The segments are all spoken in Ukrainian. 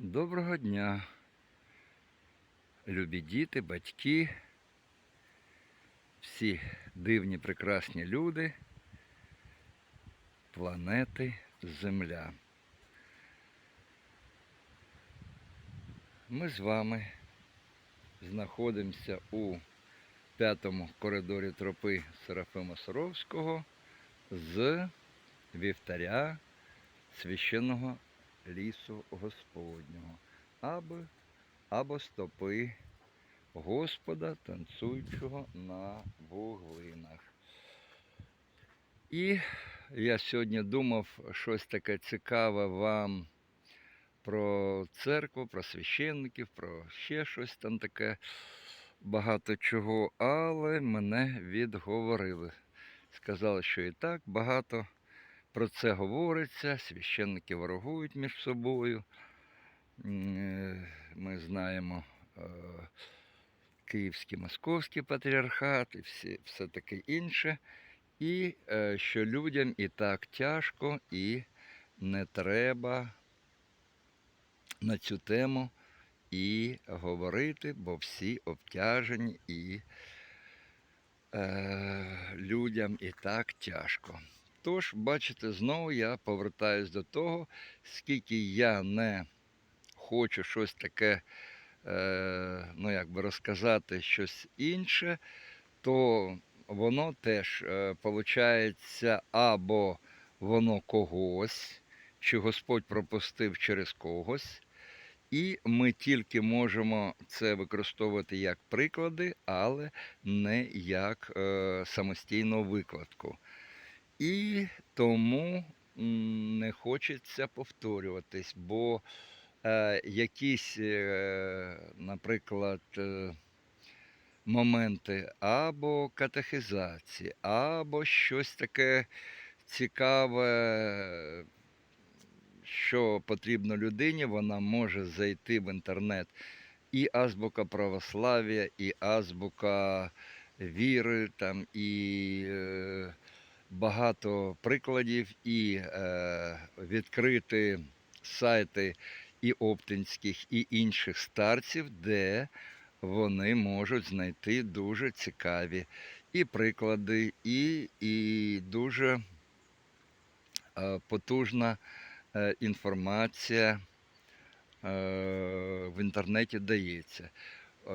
Доброго дня, любі діти, батьки, всі дивні прекрасні люди, планети Земля. Ми з вами знаходимося у п'ятому коридорі тропи Серафима Саровського з вівтаря священного лісу Господнього, або, або стопи Господа, танцюючого на вуглинах. І я сьогодні думав щось таке цікаве вам про церкву, про священників, про ще щось там таке багато чого, але мене відговорили. Сказали, що і так багато про це говориться, священники ворогують між собою. Е, Ми знаємо е, Київський Московський патріархат і всі, все таке інше. І е, що людям і так тяжко, і не треба на цю тему і говорити, бо всі обтяжені і е, людям і так тяжко. Тож, бачите, знову я повертаюсь до того, скільки я не хочу щось таке, е, ну як би розказати щось інше, то воно теж е, або воно когось, чи Господь пропустив через когось. І ми тільки можемо це використовувати як приклади, але не як е, самостійну викладку. І тому не хочеться повторюватись, бо е, якісь, е, наприклад, е, моменти або катехизації, або щось таке цікаве, що потрібно людині, вона може зайти в інтернет. І азбука православ'я, і азбука віри, там, і е, багато прикладів, і е, відкрити сайти і оптинських, і інших старців, де вони можуть знайти дуже цікаві і приклади, і, і дуже е, потужна е, інформація е, в інтернеті дається.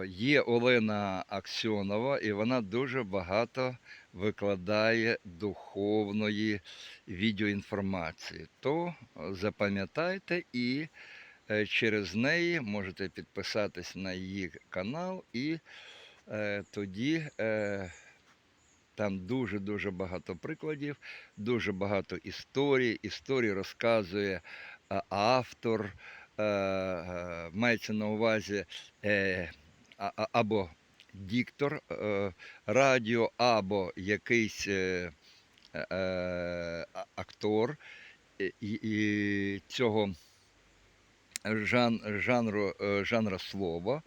Є Олена Аксьонова, і вона дуже багато викладає духовної відеоінформації. То е, запам'ятайте і е, через неї можете підписатись на її канал, і е, тоді е, там дуже-дуже багато прикладів, дуже багато історій. Історії розказує е, автор, мається на увазі або диктор е, радіо, або якийсь е, е, актор. Цього жан, жанру, жанра слова,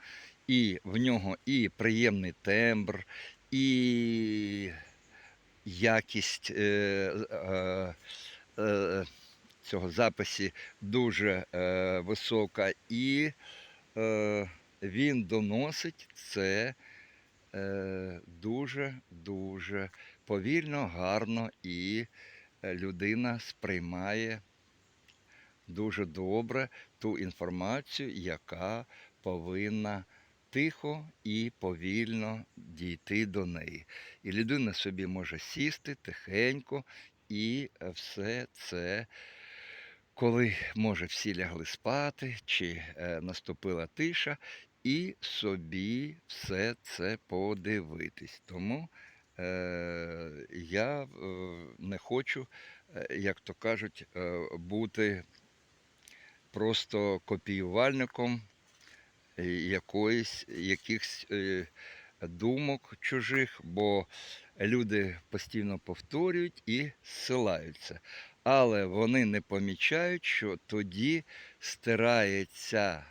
і в нього і приємний тембр, і якість цього записі дуже висока, і він доносить це дуже-дуже повільно, гарно, і е, людина сприймає дуже добре ту інформацію, яка повинна тихо і повільно дійти до неї. І людина собі може сісти тихенько, і е, все це, коли може всі лягли спати, чи е, наступила тиша, і собі все це подивитись. Тому е, я е, не хочу, е, як то кажуть, е, бути просто копіювальником е, якоїсь, якихось е, думок чужих, бо люди постійно повторюють і зсилаються. Але вони не помічають, що тоді стирається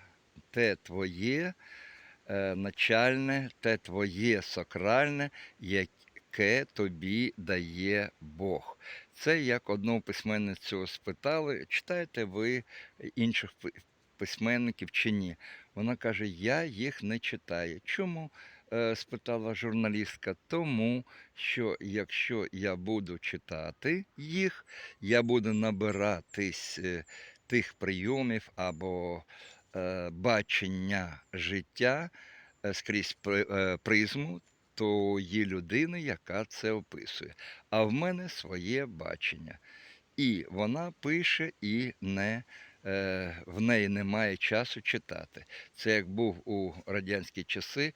те твоє е, начальне, те твоє сакральне, яке тобі дає Бог. Це як одну письменницю спитали, читаєте ви інших письменників чи ні. Вона каже: Я їх не читаю. Чому? Е, спитала журналістка. Тому що якщо я буду читати їх, я буду набиратись е, тих прийомів або е, бачення життя скрізь при- призму тої людини, яка це описує. А в мене своє бачення. І вона пише і не, в неї немає часу читати. Це як був у радянські часи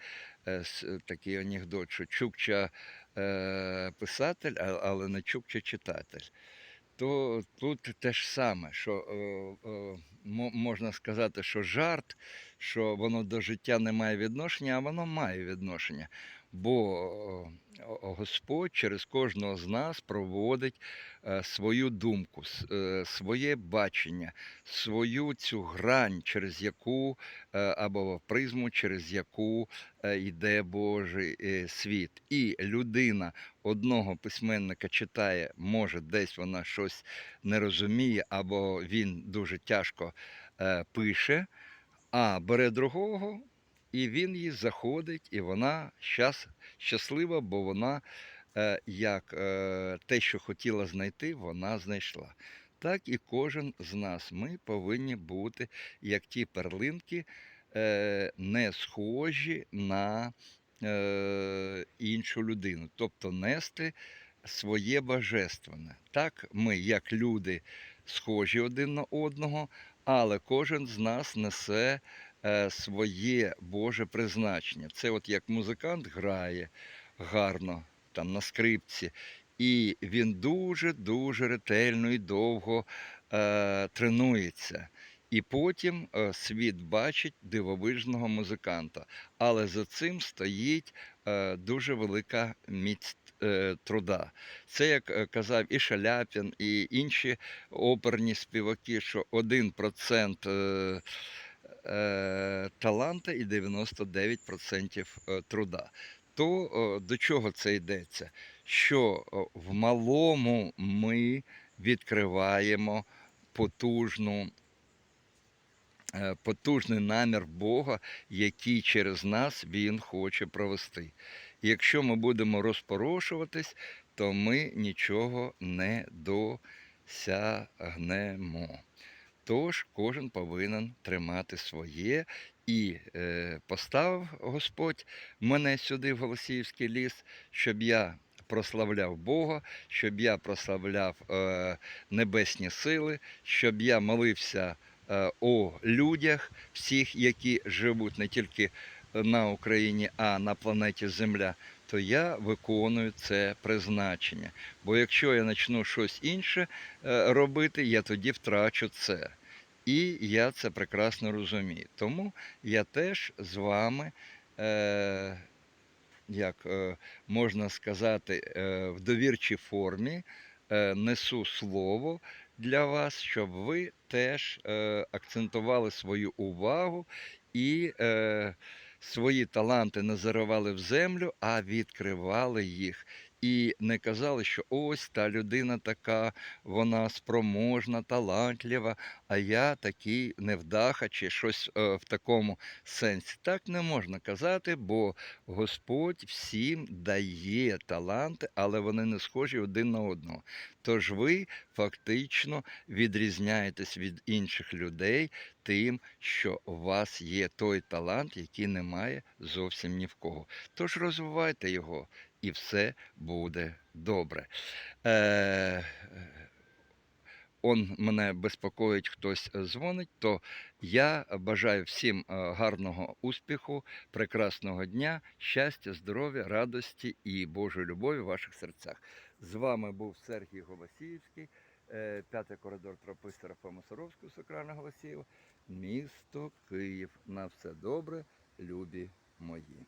е, такий анекдот, що Чукча е, писатель, але не Чукча читатель. То тут те ж саме, що е, е, можна сказати, що жарт, що воно до життя не має відношення, а воно має відношення. Бо е, Господь через кожного з нас проводить е, свою думку, е, своє бачення, свою цю грань, через яку або призму, через яку йде Божий світ. І людина одного письменника читає, може, десь вона щось не розуміє, або він дуже тяжко пише, а бере другого, і він їй заходить, і вона щас, щаслива, бо вона е, як е, те, що хотіла знайти, вона знайшла. Так і кожен з нас. Ми повинні бути, як ті перлинки, е, не схожі на е, іншу людину, тобто нести своє божественне. Так, ми, як люди, схожі один на одного, але кожен з нас несе своє Боже призначення. Це от як музикант грає гарно там на скрипці, і він дуже-дуже ретельно і довго е, тренується. І потім е, світ бачить дивовижного музиканта. Але за цим стоїть е, дуже велика міць е, труда. Це як е, казав і Шаляпін, і інші оперні співаки, що 1% е, таланта і 99% е, труда. То е, до чого це йдеться? Що е, в малому ми відкриваємо потужну потужний намір Бога, який через нас Він хоче провести. І якщо ми будемо розпорошуватись, то ми нічого не досягнемо. Тож кожен повинен тримати своє і е, поставив Господь мене сюди, в Голосіївський ліс, щоб я прославляв Бога, щоб я прославляв е, небесні сили, щоб я молився е, о людях, всіх, які живуть не тільки на Україні, а на планеті Земля, то я виконую це призначення. Бо якщо я почну щось інше е, робити, я тоді втрачу це. І я це прекрасно розумію. Тому я теж з вами, е, як е, можна сказати, е, в довірчій формі е, несу слово для вас, щоб ви теж е, акцентували свою увагу і е, свої таланти не заривали в землю, а відкривали їх. І не казали, що ось та людина така, вона спроможна, талантлива, а я такий невдаха чи щось е, в такому сенсі. Так не можна казати, бо Господь всім дає таланти, але вони не схожі один на одного. Тож ви фактично відрізняєтесь від інших людей тим, що у вас є той талант, який немає зовсім ні в кого. Тож розвивайте його, і все буде добре. Е, он мене безпокоїть, хтось е, дзвонить, то я бажаю всім е, гарного успіху, прекрасного дня, щастя, здоров'я, радості і Божої любові в ваших серцях. З вами був Сергій Голосіївський, е, п'ятий коридор тропи Серафима Саровського, Сокрана Голосієва, місто Київ. На все добре, любі мої.